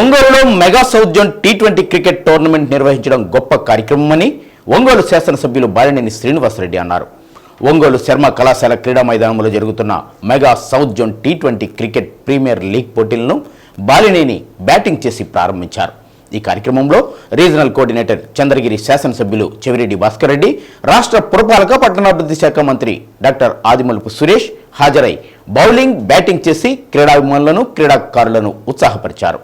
ఒంగోలులో mega south zone T twenty cricket tournament నిర్వహించడం గొప్ప కార్యక్రమమని ఒంగోలు శాసనసభ్యులు బాలినేని శ్రీనివాసరెడ్డి అన్నారు. ఒంగోలు శర్మ కళాశాల క్రీడా మైదానంలో జరుగుతున్న mega south zone T twenty cricket premier league పోటీలను బాలినేని బ్యాటింగ్ చేసి ప్రారంభించారు. ఈ కార్యక్రమంలో రీజనల్ కోఆర్డినేటర్ చంద్రగిరి శాసనసభ్యులు చెవిరెడ్డి భాస్కర్ రెడ్డి రాష్ట్ర పురపాలక పట్టణాభివృద్ధి శాఖ మంత్రి డాక్టర్ ఆదిమలుపు సురేష్ హాజరై బౌలింగ్ బ్యాటింగ్ చేసి క్రీడాభిమానులను క్రీడాకారులను ఉత్సాహపరిచారు.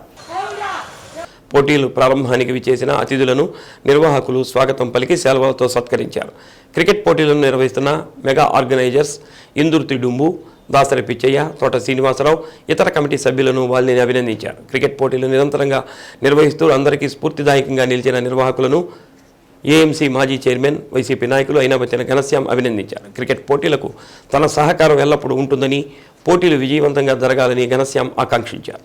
పోటీలు ప్రారంభానికి విచ్చేసిన అతిథులను నిర్వాహకులు స్వాగతం పలికి సెలవులతో సత్కరించారు. క్రికెట్ పోటీలను నిర్వహిస్తున్న మెగా ఆర్గనైజర్స్ ఇందుర్తి డుంబు దాసరి పిచ్చయ్య తోట శ్రీనివాసరావు ఇతర కమిటీ సభ్యులను వాళ్ళని అభినందించారు. క్రికెట్ పోటీలు నిరంతరంగా నిర్వహిస్తూ అందరికీ స్ఫూర్తిదాయకంగా నిలిచిన నిర్వాహకులను ఏఎంసీ మాజీ చైర్మన్ వైసీపీ నాయకులు అయినబత్తిన ఘనశ్యాం అభినందించారు. క్రికెట్ పోటీలకు తన సహకారం ఎల్లప్పుడూ ఉంటుందని పోటీలు విజయవంతంగా జరగాలని ఘనశ్యాం ఆకాంక్షించారు.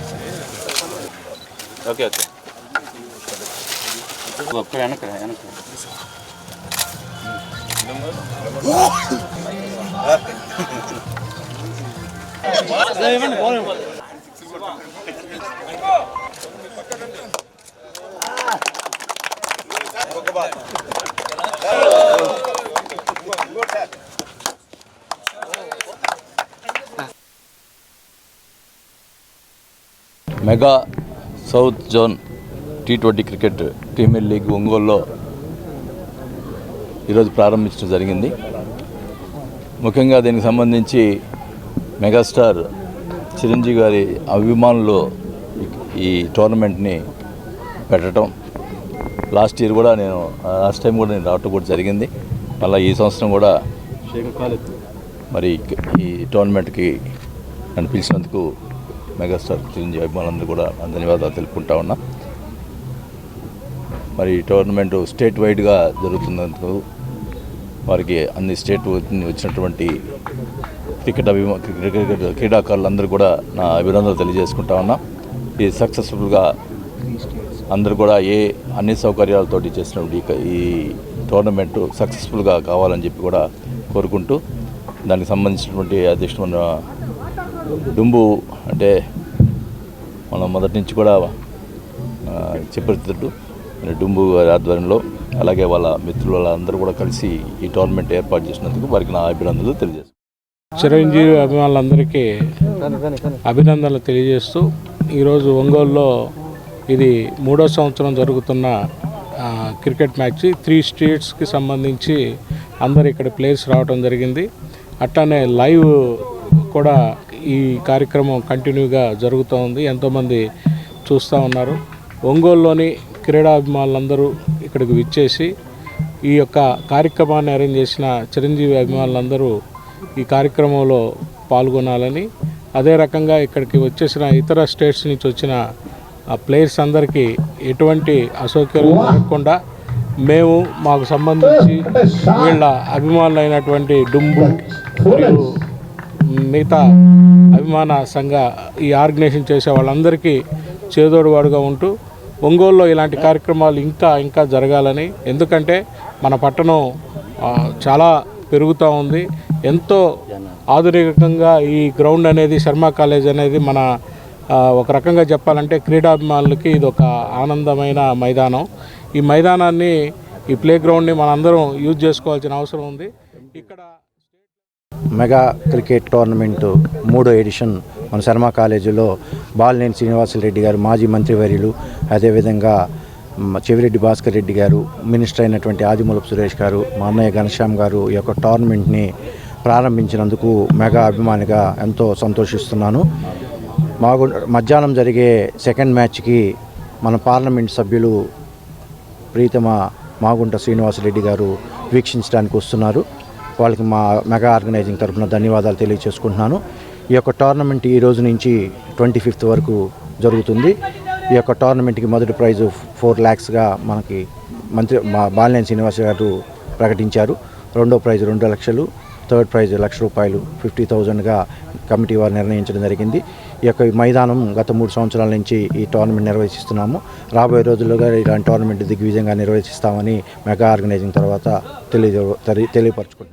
Okay okay. ఒక్క వెనక వెనక mega south zone T twenty cricket premier league ఒంగోలులో ఈరోజు ప్రారంభించడం జరిగింది. ముఖ్యంగా దీనికి సంబంధించి మెగాస్టార్ చిరంజీవి గారి అభిమానులు ఈ- టోర్నమెంట్ని పెట్టడం. లాస్ట్ ఇయర్ కూడా నేను లాస్ట్ టైం కూడా నేను రావటం కూడా జరిగింది. మళ్ళీ ఈ సంవత్సరం కూడా మరి ఈ టోర్నమెంట్కి నన్ను పిలిచినందుకు మెగాస్టార్ చిరంజీవి అభిమానులందరూ కూడా ధన్యవాదాలు తెలుపుకుంటా ఉన్నా. మరి ఈ టోర్నమెంట్ స్టేట్ వైడ్గా జరుగుతున్నందుకు వారికి అన్ని స్టేట్ వచ్చినటువంటి క్రికెట్ అభిమా క్రికెట్ క్రీడాకారులందరూ కూడా నా అభినందనలు తెలియజేసుకుంటా ఉన్నా. ఇది సక్సెస్ఫుల్గా అందరూ కూడా ఏ అన్ని సౌకర్యాలతోటి చేసినటువంటి ఈ టోర్నమెంట్ సక్సెస్ఫుల్గా కావాలని చెప్పి కూడా కోరుకుంటూ దానికి సంబంధించినటువంటి అధ్యక్షుడు డుంబు అంటే మనం మొదటి నుంచి కూడా మరి డుంబు గారి ఆధ్వర్యంలో అలాగే వాళ్ళ మిత్రులు వాళ్ళందరూ కూడా కలిసి ఈ టోర్నమెంట్ ఏర్పాటు చేసినందుకు వారికి నా అభినందనలు తెలియజేస్తాను చిరంజీవి అభిమానులందరికీ అభినందనలు తెలియజేస్తూ ఈరోజు ఒంగోలులో ఇది మూడో సంవత్సరం జరుగుతున్న క్రికెట్ మ్యాచ్. త్రీ స్టేట్స్కి సంబంధించి అందరు ఇక్కడ ప్లేయర్స్ రావడం జరిగింది. అట్లానే లైవ్ కూడా ఈ కార్యక్రమం కంటిన్యూగా జరుగుతూ ఉంది ఎంతోమంది చూస్తూ ఉన్నారు. ఒంగోలులోని క్రీడాభిమానులందరూ ఇక్కడికి విచ్చేసి ఈ యొక్క కార్యక్రమాన్ని అరేంజ్ చేసిన చిరంజీవి అభిమానులందరూ ఈ కార్యక్రమంలో పాల్గొనాలని అదే రకంగా ఇక్కడికి వచ్చేసిన ఇతర స్టేట్స్ నుంచి వచ్చిన ఆ ప్లేయర్స్ అందరికీ ఎటువంటి అసౌకర్యం జరగకుండా మేము మాకు సంబంధించి వీళ్ళ అభిమానులైనటువంటి డుంబు మరియు మిగతా అభిమాన సంఘ ఈ ఆర్గనైజేషన్ చేసే వాళ్ళందరికీ చేదోడువాడుగా ఉంటూ ఒంగోలులో ఇలాంటి కార్యక్రమాలు ఇంకా ఇంకా జరగాలని. ఎందుకంటే మన పట్టణం చాలా పెరుగుతూ ఉంది. ఎంతో ఆధునికంగా ఈ గ్రౌండ్ అనేది శర్మ కాలేజ్ అనేది మన ఒక రకంగా చెప్పాలంటే క్రీడాభిమానులకి ఇది ఒక ఆనందమైన మైదానం. ఈ మైదానాన్ని ఈ ప్లే గ్రౌండ్ని మనందరం యూజ్ చేసుకోవాల్సిన అవసరం ఉంది. ఇక్కడ మెగా క్రికెట్ టోర్నమెంటు మూడో ఎడిషన్ మన శర్మ కాలేజీలో బాలినేని శ్రీనివాసరెడ్డి గారు మాజీ మంత్రివర్యులు అదేవిధంగా చెవిరెడ్డి భాస్కర్ రెడ్డి గారు మినిస్టర్ అయినటువంటి ఆదిమూలపు సురేష్ గారు మా అన్నయ్య ఘనశ్యామ్ గారు ఈ యొక్క టోర్నమెంట్ని ప్రారంభించినందుకు మెగా అభిమానిగా ఎంతో సంతోషిస్తున్నాను. మాకు మధ్యాహ్నం జరిగే సెకండ్ మ్యాచ్కి మన పార్లమెంట్ సభ్యులు ప్రీతమ మాగుంట శ్రీనివాసరెడ్డి గారు వీక్షించడానికి వస్తున్నారు. వాళ్ళకి మా మెగా ఆర్గనైజింగ్ తరఫున ధన్యవాదాలు తెలియజేసుకుంటున్నాను ఈ యొక్క టోర్నమెంట్ ఈ రోజు నుంచి ట్వంటీ ఫిఫ్త్ వరకు జరుగుతుంది. ఈ యొక్క టోర్నమెంట్కి మొదటి ప్రైజు ఫోర్ ల్యాక్స్గా మనకి మంత్రి మా బాలినేని శ్రీనివాస్ గారు ప్రకటించారు. రెండో ప్రైజ్ రెండు లక్షలు థర్డ్ ప్రైజ్ లక్ష రూపాయలు ఫిఫ్టీ థౌజండ్గా కమిటీ వారు నిర్ణయించడం జరిగింది. ఈ యొక్క మైదానం గత మూడు సంవత్సరాల నుంచి ఈ టోర్నమెంట్ నిర్వహిస్తున్నాము. రాబోయే రోజుల్లో ఇలాంటి టోర్నమెంట్ దిగ్విజయంగా నిర్వహిస్తామని మెగా ఆర్గనైజింగ్ తర్వాత తెలియ తెలియపరచుకుంటున్నాను